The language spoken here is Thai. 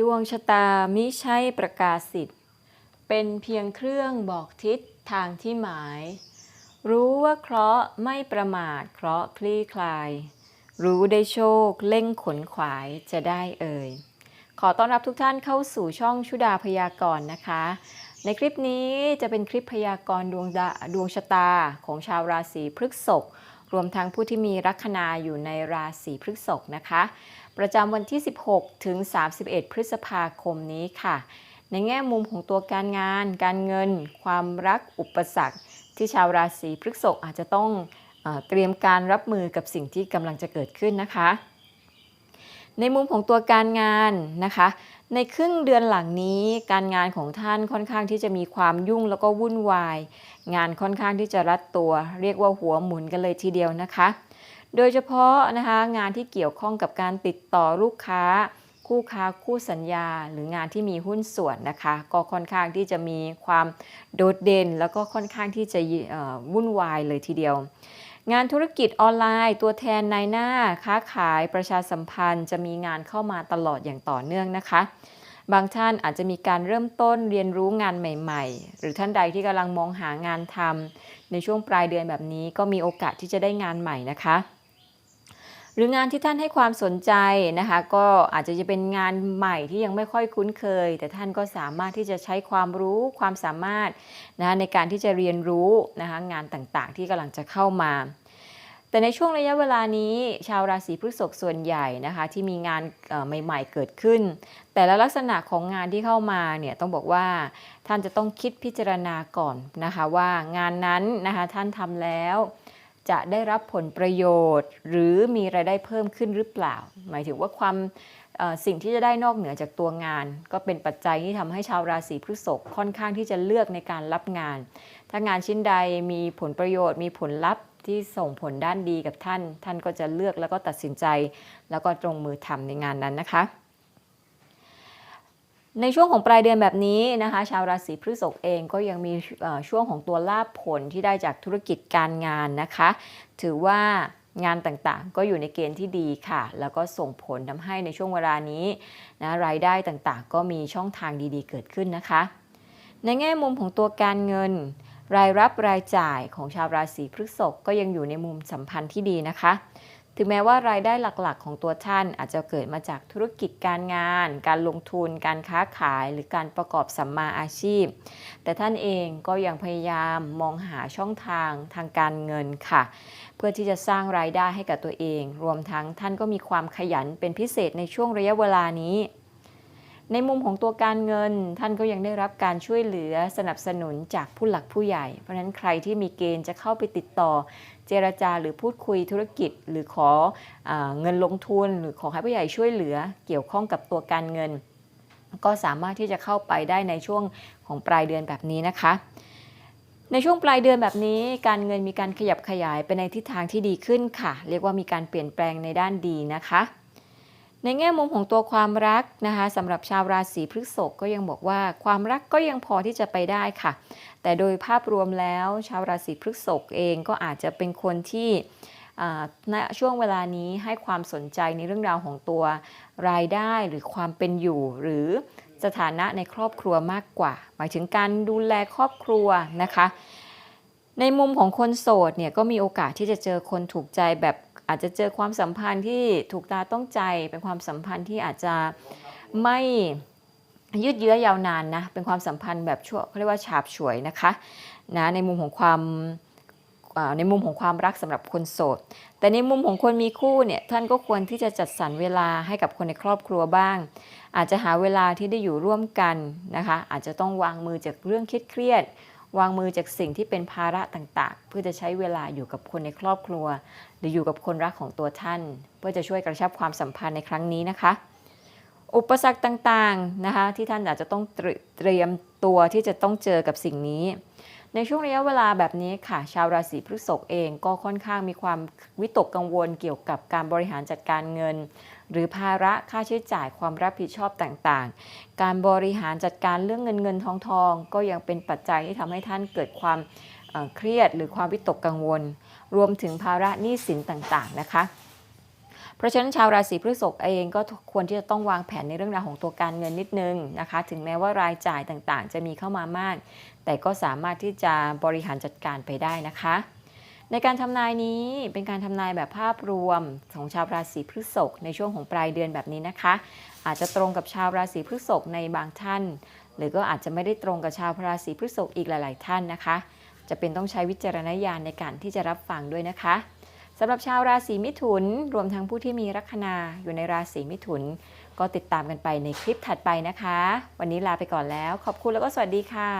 ดวงชะตามิใช่ประกาศสิทธิ์เป็นเพียงเครื่องบอกทิศทางที่หมาย รู้ว่าเคราะห์ไม่ประมาทเคราะห์คลี่คลาย รู้ได้โชคเล่งขนขวายจะได้เอ่ย ขอต้อนรับทุกท่านเข้าสู่ช่องชุดาพยากรณ์นะคะ ในคลิปนี้จะเป็นคลิปพยากรณ์ดวงดาดวงชะตาของชาวราศีพฤษภรวมทั้งผู้ที่มีลัคนาอยู่ในราศีพฤษภนะคะ ประจำวันที่ 16 ถึง 31 พฤษภาคมนี้ค่ะ ในแง่มุมของตัวการงาน การเงิน ความรักอุปสรรค ที่ชาวราศีพฤษภอาจจะต้องเอเตรียมการรับมือกับสิ่งที่กำลังจะเกิดขึ้นนะคะ ในมุมของตัวการงานนะคะ ในครึ่งเดือนหลังนี้การงานของท่านค่อนข้างที่จะมีความยุ่งแล้วก็วุ่นวาย งานค่อนข้างที่จะรัดตัว เรียกว่าหัวหมุนกันเลยทีเดียวนะคะ โดยเฉพาะนะคะงานที่เกี่ยวข้องกับการติดต่อลูกค้า คู่ค้าคู่สัญญา หรืองานที่มีหุ้นส่วนนะคะ ก็ค่อนข้างที่จะมีความโดดเด่น แล้วก็ค่อนข้างที่จะวุ่นวายเลยทีเดียว งานธุรกิจออนไลน์ ตัวแทนนายหน้าค้าขายประชาสัมพันธ์ จะมีงานเข้ามาตลอดอย่างต่อเนื่องนะคะบางท่านอาจจะมีการเริ่มต้นเรียนรู้งานใหม่ๆ หรือท่านใดที่กำลังมองหางานทำในช่วงปลายเดือนแบบนี้ก็มีโอกาสที่จะได้งานใหม่นะคะ หรืองานที่ท่านให้ความสนใจนะคะ ก็อาจจะจะเป็นงานใหม่ที่ยังไม่ค่อยคุ้นเคย แต่ท่านก็สามารถที่จะใช้ความรู้ความสามารถนะคะในการที่จะเรียนรู้นะคะงานต่างๆ ที่กำลังจะเข้ามาแต่ในช่วงระยะเวลานี้ชาวราศีพฤษภส่วนใหญ่นะคะที่มีงานใหม่ๆเกิดขึ้น แต่ละลักษณะของงานที่เข้ามาเนี่ยต้องบอกว่าท่านจะต้องคิดพิจารณาก่อนนะคะว่างานนั้นนะคะท่านทำแล้ว จะได้รับผลประโยชน์ หรือมีรายได้เพิ่มขึ้นหรือเปล่า หมายถึงว่าความสิ่งที่จะได้นอกเหนือจากตัวงาน ก็เป็นปัจจัยที่ทำให้ชาวราศีพฤษภค่อนข้างที่จะเลือกในการรับงาน ถ้างานชิ้นใดมีผลประโยชน์ มีผลลัพธ์ที่ส่งผลด้านดีกับท่าน ท่านก็จะเลือกแล้วก็ตัดสินใจ แล้วก็ตรงมือทำในงานนั้นนะคะ ในช่วงของปลายเดือนแบบนี้นะคะ ชาวราศีพฤษภเองก็ยังมีช่วงของตัวลาภผลที่ได้จากธุรกิจการงานนะคะ ถือว่างานต่างๆ ก็อยู่ในเกณฑ์ที่ดีค่ะ แล้วก็ส่งผลทำให้ในช่วงเวลานี้นะรายได้ต่างๆ ก็มีช่องทางดีๆ เกิดขึ้นนะคะ ในแง่มุมของตัวการเงิน รายรับรายจ่ายของชาวราศีพฤษภก็ยังอยู่ในมุมสัมพันธ์ที่ดีนะคะ ถึงแม้ว่ารายได้หลักๆ ของตัวท่านอาจจะเกิดมาจากธุรกิจการงาน การลงทุน การค้าขาย หรือการประกอบสัมมาอาชีพ แต่ท่านเองก็ยังพยายามมองหาช่องทางทางการเงินค่ะ เพื่อที่จะสร้างรายได้ให้กับตัวเอง รวมทั้งท่านก็มีความขยันเป็นพิเศษในช่วงระยะเวลานี้ ในมุมของตัวการเงิน ท่านก็ยังได้รับการช่วยเหลือสนับสนุนจากผู้หลักผู้ใหญ่ เพราะฉะนั้นใครที่มีเกณฑ์จะเข้าไปติดต่อ เจรจาหรือพูดคุยธุรกิจ หรือขออเงินลงทุน หรือขอให้ผู้ใหญ่ช่วยเหลือ เกี่ยวข้องกับตัวการเงิน ก็สามารถที่จะเข้าไปได้ในช่วงของปลายเดือนแบบนี้นะคะในช่วงปลายเดือนแบบนี้การเงินมีการขยับขยายไปในทิศทางที่ดีขึ้นค่ะ เรียกว่ามีการเปลี่ยนแปลงในด้านดีนะคะ ในแง่มุมของตัวความรักนะคะสำหรับชาวราศีพฤษภก็ยังบอกว่าความรักก็ยังพอที่จะไปได้ค่ะ แต่โดยภาพรวมแล้ว ชาวราศีพฤษภเองก็อาจจะเป็นคนที่อ่าณช่วงเวลานี้ให้ความสนใจในเรื่องราวของตัวรายได้หรือความเป็นอยู่ หรือสถานะในครอบครัวมากกว่า หมายถึงการดูแลครอบครัวนะคะ ในมุมของคนโสดเนี่ยก็มีโอกาสที่จะเจอคนถูกใจแบบอาจจะเจอความสัมพันธ์ที่ถูกตาต้องใจ เป็นความสัมพันธ์ที่อาจจะไม่ยืดเยื้อยาวนานนะ เป็นความสัมพันธ์แบบชั่วเขาเรียกว่าฉาบฉวยนะคะนะในมุมของความในมุมของความรักสำหรับคนโสด แต่ในมุมของคนมีคู่เนี่ยท่านก็ควรที่จะจัดสรรเวลาให้กับคนในครอบครัวบ้าง อาจจะหาเวลาที่ได้อยู่ร่วมกันนะคะ อาจจะต้องวางมือจากเรื่องเครียดๆ วางมือจากสิ่งที่เป็นภาระต่างๆ เพื่อจะใช้เวลาอยู่กับคนในครอบครัว หรืออยู่กับคนรักของตัวท่าน เพื่อจะช่วยกระชับความสัมพันธ์ในครั้งนี้นะคะ อุปสรรคต่างๆนะคะที่ท่านอาจจะต้องเตรีเตรียมตัวที่จะต้องเจอกับสิ่งนี้ ในช่วงระยะเวลาแบบนี้ค่ะ ชาวราศีพฤษภเองก็ค่อนข้างมีความวิตกกังวลเกี่ยวกับการบริหารจัดการเงิน หรือภาระค่าใช้จ่ายความรับผิดชอบต่างๆ การบริหารจัดการเรื่องเงินเงินทองทองก็ยังเป็นปัจจัยที่ทำให้ท่านเกิดความเอ่อเครียดหรือความวิตกกังวล รวมถึงภาระหนี้สินต่างๆนะคะ เพราะฉะนั้นชาวราศีพฤษภเองก็ควรที่จะต้องวางแผนในเรื่องราวของตัวการเงินนิดนึงนะคะ ถึงแม้ว่ารายจ่ายต่างๆ จะมีเข้ามามาก แต่ก็สามารถที่จะบริหารจัดการไปได้นะคะ ในการทำนายนี้เป็นการทำนายแบบภาพรวมของชาวราศีพฤษภในช่วงของปลายเดือนแบบนี้นะคะ อาจจะตรงกับชาวราศีพฤษภในบางท่าน หรือก็อาจจะไม่ได้ตรงกับชาวราศีพฤษภอีกหลาย ๆ ท่านนะคะ จะเป็นต้องใช้วิจารณญาณในการที่จะรับฟังด้วยนะคะ สำหรับชาวราศีมิถุน รวมทั้งผู้ที่มีลัคนาอยู่ในราศีมิถุน ก็ติดตามกันไปในคลิปถัดไปนะคะ วันนี้ลาไปก่อนแล้ว ขอบคุณแล้วก็สวัสดีค่ะ